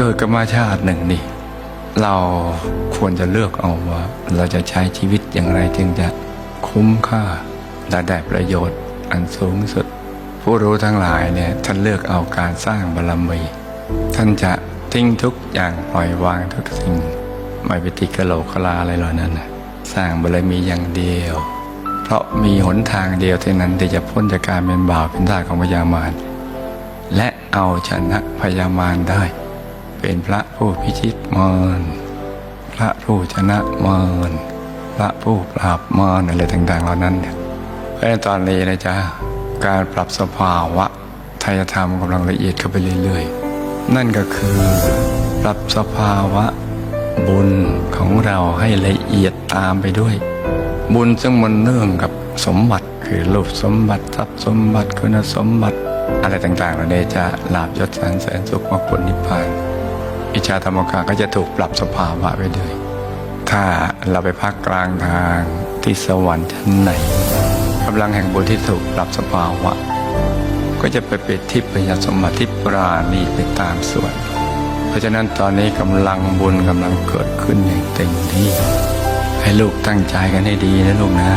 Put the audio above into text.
เกิดกันมาชาติหนึ่งนี่เราควรจะเลือกเอาว่า เราจะใช้ชีวิตอย่างไรจึงจะคุ้มค่าและได้ประโยชน์อันสูงสุด ผู้รู้ทั้งหลายเนี่ยท่านเลือกเอาการสร้างบารมี ท่านจะทิ้งทุกอย่างปล่อยวางทุกสิ่ง ไม่ไปติดกระโหลกกะลาอะไรเหล่านั้นนะสร้างบารมีอย่างเดียว เพราะมีหนทางเดียวเท่านั้นที่จะพ้นจากการเป็นบ่าวเป็นทาสของพญามารและเอาชนะพญามารได้ เป็นพระผู้พิชิตมารพระผู้ชนะมารพระผู้ปราบมารอะไรต่างๆเหล่านั้นเนี่ยเพราะตอนนี้นะจ๊ะการปรับสภาวะไทยธรรมกำลังละเอียดเข้าไปเรื่อยๆ นั่นก็คือปรับสภาวะบุญของเราให้ละเอียดตามไปด้วย บุญซึ่งมันเนื่องกับสมบัติคือรูปสมบัติทรัพย์สมบัติคุณสมบัติ อะไรต่างๆเหล่านี้จะลาบยศสรรเสริญสุขมรรคผลนิพพาน อิจฉาธรรมกาก็จะถูกปรับสภาวะไปด้วยถ้าเราไปพักกลางทางที่สวรรค์ชั้นไหนกำลังแห่งบุญที่ถูกปรับสภาวะ ก็จะไปเป็นทิพยสมบัติที่ปราณีไปตามส่วน เพราะฉะนั้นตอนนี้กำลังบุญกำลังเกิดขึ้นอย่างเต็มที่ ให้ลูกตั้งใจกันให้ดีนะลูกนะ